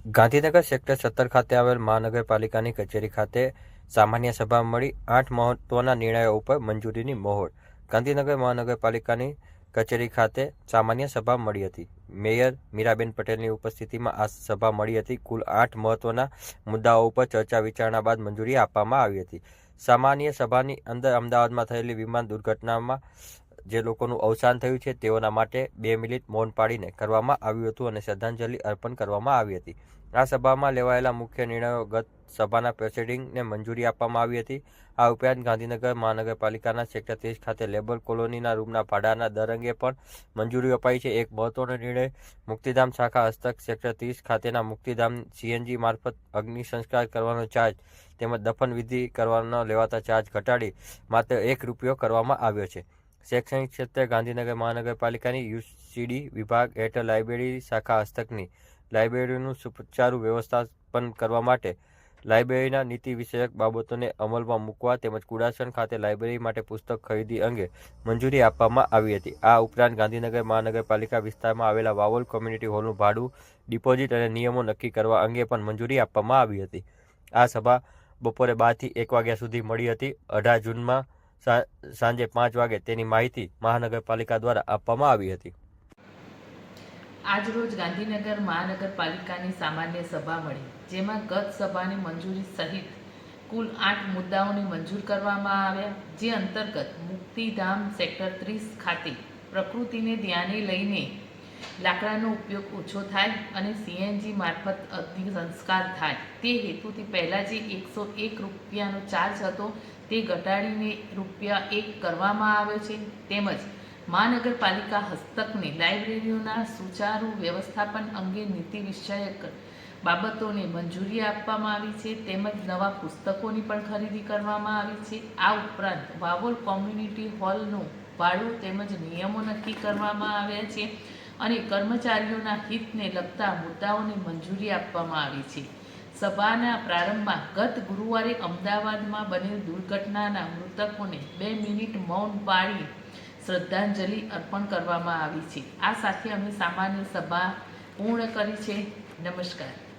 Gandhinagar sector સત્તર ખાતે આવેલ મહાનગરપાલિકાની કચેરી ખાતે સામાન્ય સભા મળી. આઠ મહત્વના નિર્ણયો ઉપર મંજૂરીની મહોર. ગાંધીનગર મહાનગરપાલિકાની કચેરી ખાતે સામાન્ય સભા મળી હતી. મેયર મીરાબેન પટેલની ઉપસ્થિતિમાં આ સભા મળી હતી. કુલ આઠ મહત્વના મુદ્દાઓ ઉપર ચર્ચા વિચારણા બાદ મંજૂરી આપવામાં આવી હતી. સામાન્ય સભાની અંદર અમદાવાદમાં થયેલી વિમાન દુર્ઘટનામાં જે લોકોનું અવસાન થયું છે, તેઓના માટે બે મિનિટ મૌન પાડીને કરવામાં આવ્યું હતું અને શ્રદ્ધાંજલિ અર્પણ કરવામાં આવી હતી. આ સભામાં લેવાયેલા મુખ્ય નિર્ણયો ગત સભાના પ્રોસિડિંગને મંજૂરી આપવામાં આવી હતી. આ ઉપરાંત ગાંધીનગર મહાનગરપાલિકાના સેક્ટર ત્રીસ ખાતે લેબર કોલોનીના રૂમના ભાડાના દર અંગે પણ મંજૂરી અપાઈ છે. એક મહત્વનો નિર્ણય મુક્તિધામ શાખા હસ્તક સેક્ટર ત્રીસ ખાતેના મુક્તિધામ સીએનજી મારફત અગ્નિ સંસ્કાર કરવાનો ચાર્જ તેમજ દફન વિધિ કરવાનો લેવાતા ચાર્જ ઘટાડી માત્ર એક રૂપિયો કરવામાં આવ્યો છે. શૈક્ષણિક ક્ષેત્રે ગાંધીનગર મહાનગરપાલિકાની યુસીડી વિભાગ હેઠળ લાઇબ્રેરી શાખા હસ્તકની લાઇબ્રેરીનું સુચારુ વ્યવસ્થાપન કરવા માટે લાઇબ્રેરીના નીતિ વિષયક બાબતોને અમલમાં મૂકવા તેમજ કુડાસણ ખાતે લાઇબ્રેરી માટે પુસ્તક ખરીદી અંગે મંજૂરી આપવામાં આવી હતી. આ ઉપરાંત ગાંધીનગર મહાનગરપાલિકા વિસ્તારમાં આવેલા વાવોલ કોમ્યુનિટી હોલનું ભાડું, ડિપોઝિટ અને નિયમો નક્કી કરવા અંગે પણ મંજૂરી આપવામાં આવી હતી. આ સભા બપોરે બારથી એક વાગ્યા સુધી મળી હતી. અઢાર જૂનમાં સાંજે પાંચ વાગે તેની માહિતી મહાનગરપાલિકા દ્વારા આપવામાં આવી હતી. આજરોજ ગાંધીનગર મહાનગરપાલિકાની સામાન્ય સભા મળી, જેમાં ગત સભાની મંજૂરી સહિત કુલ આઠ મુદ્દાઓને મંજૂર કરવામાં આવ્યા, જે અંતર્ગત મુક્તિધામ સેક્ટર ત્રીસ ખાતે પ્રકૃતિને ધ્યાને લઈને લાકડાનો ઉપયોગ ઓછો થાય અને સીએનજી મારફત અગ્નિ સંસ્કાર થાય. તે હેતુથી પહેલાં જે એકસો એક રૂપિયાનો ચાર્જ હતો, તે ઘટાડીને રૂપિયા એક કરવામાં આવ્યો છે. તેમજ મહાનગરપાલિકા હસ્તકની લાઇબ્રેરીઓના સુચારુ વ્યવસ્થાપન અંગે નીતિ વિષયક બાબતોને મંજૂરી આપવામાં આવી છે. તેમજ નવા પુસ્તકોની પણ ખરીદી કરવામાં આવી છે. આ ઉપરાંત વાવોલ કોમ્યુનિટી હોલનું ભાડું તેમજ નિયમો નક્કી કરવામાં આવ્યા છે. અને કર્મચારીઓના હિતને લગતા મુદ્દાઓને મંજૂરી આપવામાં આવી છે. સભાના પ્રારંભમાં ગત ગુરુવારે અમદાવાદમાં બનેલ દુર્ઘટનાના મૃતકોને બે મિનિટ મૌન પાળી શ્રદ્ધાંજલિ અર્પણ કરવામાં આવી છે. આ સાથે અમે સામાન્ય સભા પૂર્ણ કરી છે. નમસ્કાર.